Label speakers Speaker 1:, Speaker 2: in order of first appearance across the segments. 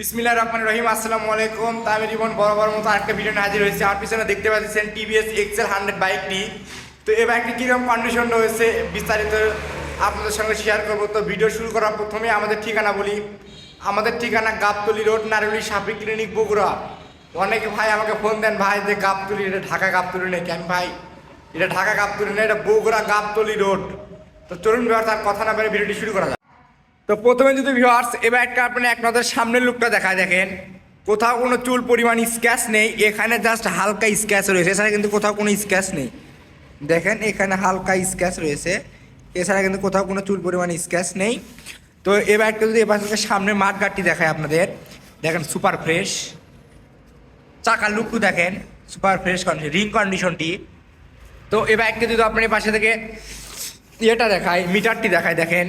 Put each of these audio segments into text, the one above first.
Speaker 1: বিসমিল্লাহ রহমান রহিম, আসসালামু আলাইকুম। তা আমি জীবন বড় মতো আরেকটা ভিডিও হাজির হয়েছে। আমার পিছনে দেখতে পাচ্ছেন টিভিএস এক্সেল হান্ড্রেড বাইকটি তো এই বাইকটি কীরকম কন্ডিশন রয়েছে বিস্তারিত আপনাদের সঙ্গে শেয়ার করব। তো ভিডিও শুরু করার প্রথমে আমাদের ঠিকানা বলি। আমাদের ঠিকানা গাবতলি রোড নারুলি সাপি ক্লিনিক, বগুড়া। অনেকে ভাই আমাকে ফোন দেন, ভাই, যে গাবতলি, এটা ঢাকা গাবতলি নাকি? আমি, ভাই, এটা ঢাকা গাবতলি না, এটা বগুড়া গাবতলি রোড। তো চলুন, এবার তার কথা না বেড়ে ভিডিওটি শুরু করা তো প্রথমে যদি ভিউয়ার্স এবার একটা আপনি এক নজর সামনের লুকটা দেখায় দেখেন। কোথাও কোনো চুল পরিমাণ স্ক্যাচ নেই, এখানে জাস্ট হালকা স্ক্যাচ রয়েছে। এছাড়া কিন্তু কোথাও কোনো স্ক্যাচ নেই। দেখেন এখানে হালকা স্ক্যাচ রয়েছে। এছাড়া কিন্তু কোথাও কোনো চুল পরিমাণ স্ক্যাচ নেই। তো এবার একটা যদি এবার থেকে সামনে মাঠ গাড়টি দেখায় আপনাদের। দেখেন সুপার ফ্রেশ চাকার লুকটু দেখেন। সুপার ফ্রেশ কন্ডিশন রিং কন্ডিশনটি তো এবার একটা যদি আপনার পাশে থেকে ইয়েটা দেখায় মিটারটি দেখায় দেখেন।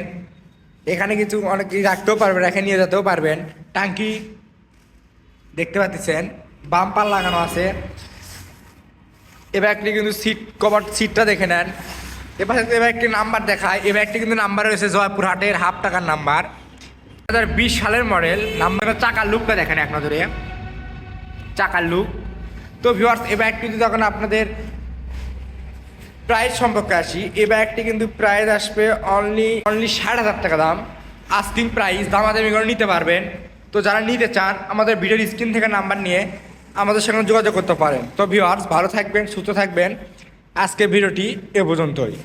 Speaker 1: এখানে কিছু অনেক কিছু রাখতেও পারবেন, রেখে নিয়ে যেতেও পারবেন। টাঙ্কি দেখতে পাচ্ছেন, বাম্পার লাগানো আছে। এবার একটি কিন্তু সিট কভার সিটটা দেখে নেন। এবার এবার একটি নাম্বার দেখায়। এবার একটি কিন্তু নাম্বার রয়েছে জয়পুরহাটের হাফ টাকার নাম্বার দু হাজার বিশ সালের মডেল নাম্বারের চাকার লুকটা দেখেন এক নজরে। চাকার লুক তো ভিউয়ার্স এবার একটি যদি যখন আপনাদের প্রাইস সম্পর্কে আসি। এ ব্যাগটি কিন্তু প্রাইস আসবে অনলি অনলি ষাট হাজার টাকা দাম। আস্তিং প্রাইস দামাদামি করে নিতে পারবেন। তো যারা নিতে চান, আমাদের ভিডিওর স্ক্রিন থেকে নাম্বার নিয়ে আমাদের সঙ্গে যোগাযোগ করতে পারেন। তো ভিউয়ার্স ভালো থাকবেন, সুস্থ থাকবেন। আজকের ভিডিওটি এ পর্যন্তই।